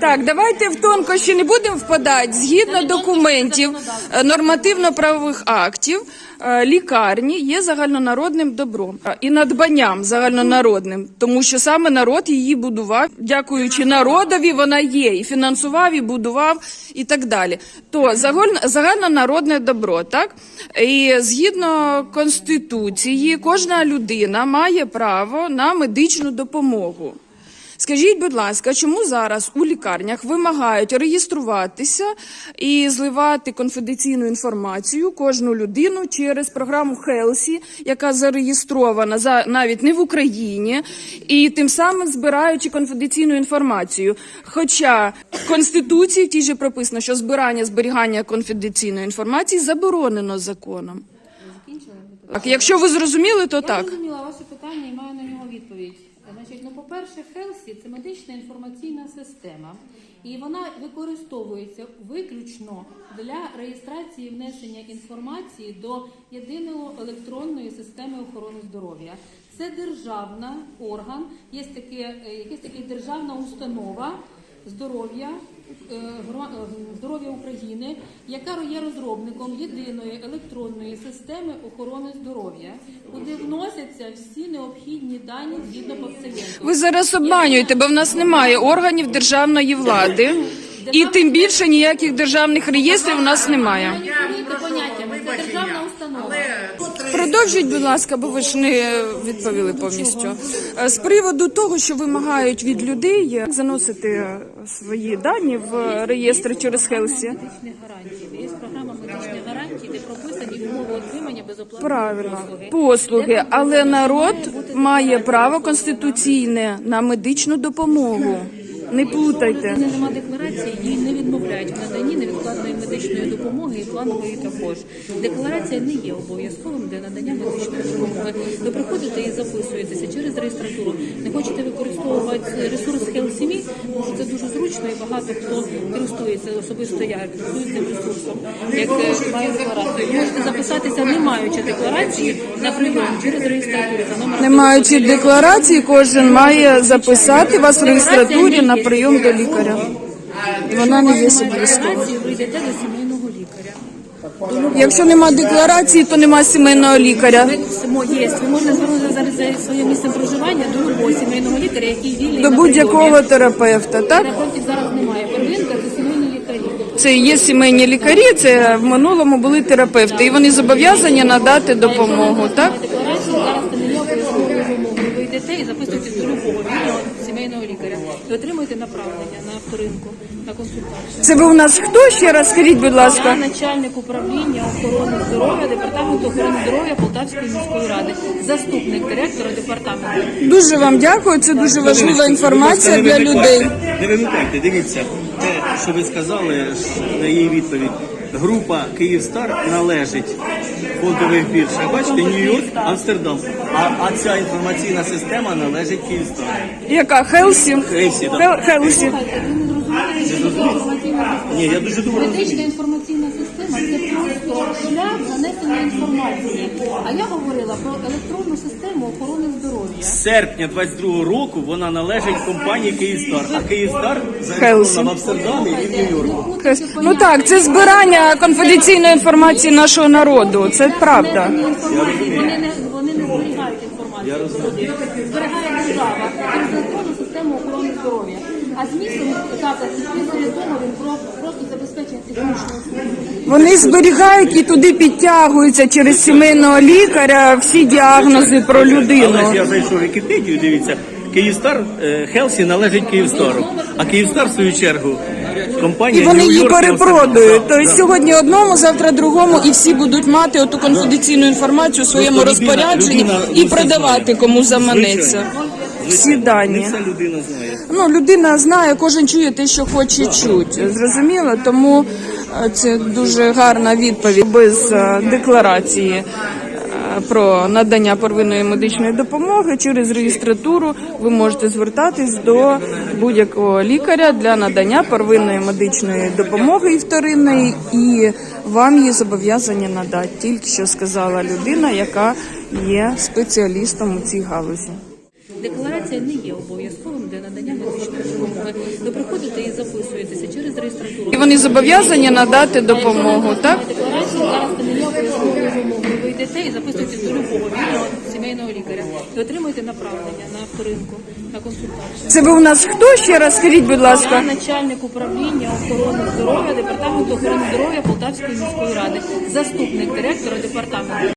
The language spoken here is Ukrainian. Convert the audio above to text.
Так, давайте в тонкощі не будемо впадати. Згідно документів, е, нормативно-правових актів, е, лікарні є загальнонародним добром е, і надбанням загальнонародним, тому що саме народ її будував. Дякуючи народові, вона є і фінансував, і будував, і так далі. То загальн- загальнонародне добро, так і згідно конституції, кожна людина має право на медичну допомогу. Скажіть, будь ласка, чому зараз у лікарнях вимагають реєструватися і зливати конфіденційну інформацію кожну людину через програму Хелсі, яка зареєстрована за навіть не в Україні, і тим самим збираючи конфіденційну інформацію? Хоча в конституції в тій же прописано, що збирання зберігання конфіденційної інформації заборонено законом. Так, якщо ви зрозуміли, то Я так. зрозуміла ваше питання і маю на нього відповідь. Значить, ну, по-перше, Хелсі це медична інформаційна система, і вона використовується виключно для реєстрації внесення інформації до єдиної електронної системи охорони здоров'я. Це державна орган, є таке, е, якась така державна установа здоров'я. е, е, Здоров'я України, яка є розробником єдиної електронної системи охорони здоров'я, куди вносяться всі необхідні дані згідно пацієнту. Ви зараз обманюєте, бо в нас немає органів державної влади, і тим більше ніяких державних реєстрів у нас немає. Це державна. Продовжіть, будь ласка, бо ви ж не відповіли повністю. Е, З приводу того, що вимагають від людей е, заносити свої дані в реєстр через Хелсі. Є програма медичних гарантій, де прописані умови отримання безоплатної Правильно, послуги, але народ має право конституційне на медичну допомогу. Не плутайте. Коли нема декларації, їй не відмовляють в наданні невідкладної медичної допомоги і планової також. Декларація не є обов'язковим для надання медичної допомоги. Ви приходите і записуєтеся через реєстратуру. Не хочете використовувати ресурс тому що це дуже зручно і багато хто користується, особисто я користуюся цим ресурсом, як е, маю декларацію. Можете записатися, не маючи декларації, на прийом через реєстратуру за номером Не маючи декларації, кожен має записати вас в реєстратурі на прийом до лікаря. Вона не є обов'язковою. Декларації ви йдете до сімейного лікаря. Якщо нема декларації, то нема сімейного лікаря. Само є. Ви можете звернутися зараз за своїм місцем проживання до любого сімейного лікаря, який вільний До будь-якого терапевта, так? Терапевтів зараз немає. Первинка це сімейні лікарі. Це є сімейні лікарі, це в минулому були терапевти, і вони зобов'язані надати допомогу, так? Декларацію зараз це не є обов'язковою вимогою. Ви йдете і записуєтесь до любого вільного сімейного лікаря. І отримуєте направлення на авторинку, на консультацію. Це ви у нас хто ще раз? Скажіть, будь Я ласка. начальник управління охорони здоров'я департаменту охорони здоров'я Полтавської міської ради, заступник директора департаменту. Дуже вам дякую. Це дуже важлива інформація Не для людей. Не вимикайте, дивіться, те, що ви сказали на її відповідь. Група Київстар належить фондових біржах. Бачите, Нью-Йорк, Амстердам. А, а ця інформаційна система належить Київстар. Яка Хелсі? Хелсі, так. Хел- Хелсі. Ні, я дуже добре Медична інформаційна система це просто шлях занесення інформації. А я говорила про електронну систему охорони здоров'я. З серпня 22 року вона належить компанії Київстар, а Київстар зареєстрована в Амстердамі і в Нью-Йорку. Ну так, це збирання конфіденційної інформації нашого народу. Це правда. Вони не вони не зберігають інформацію. Зберігає держава через електронну систему охорони здоров'я. А змістом так, підписує договір про просто забезпечення технічного. Вони зберігають і туди підтягуються через сімейного лікаря всі діагнози про Але ж людину. я зайшов в Вікіпедію, дивіться, Київстар е, Хелсі належить Київстару, а Київстар, в свою чергу, компанія І вони її Нью-Йорк і перепродують. Амстердам. Тобто сьогодні одному, завтра другому, і всі будуть мати оту конфіденційну інформацію у своєму людина- розпорядженні людина і продавати знає. кому заманеться. Всі дані. Не вся людина знає. Ну, людина знає, кожен чує те, що хоче чути. Зрозуміло? Тому е, це дуже гарна відповідь без е, декларації е, про надання первинної медичної допомоги через реєстратуру. Ви можете звертатись до будь-якого лікаря для надання первинної медичної допомоги і вторинної, і вам її зобов'язані надати. Тільки що сказала людина, яка є спеціалістом у цій галузі. Декларація не є обов'язковим для надання медичної допомоги. Ви приходите і записуєтеся через реєстратуру. І вони зобов'язані надати допомогу, так? Декларація зараз це не є обов'язковою вимогою. Ви йдете і записуєтесь до любого вільного сімейного лікаря і отримуєте направлення на вторинку, на консультацію. Це ви у нас хто ще раз скажіть, будь Я ласка? начальник управління охорони здоров'я департаменту охорони здоров'я Полтавської міської ради, заступник директора департаменту.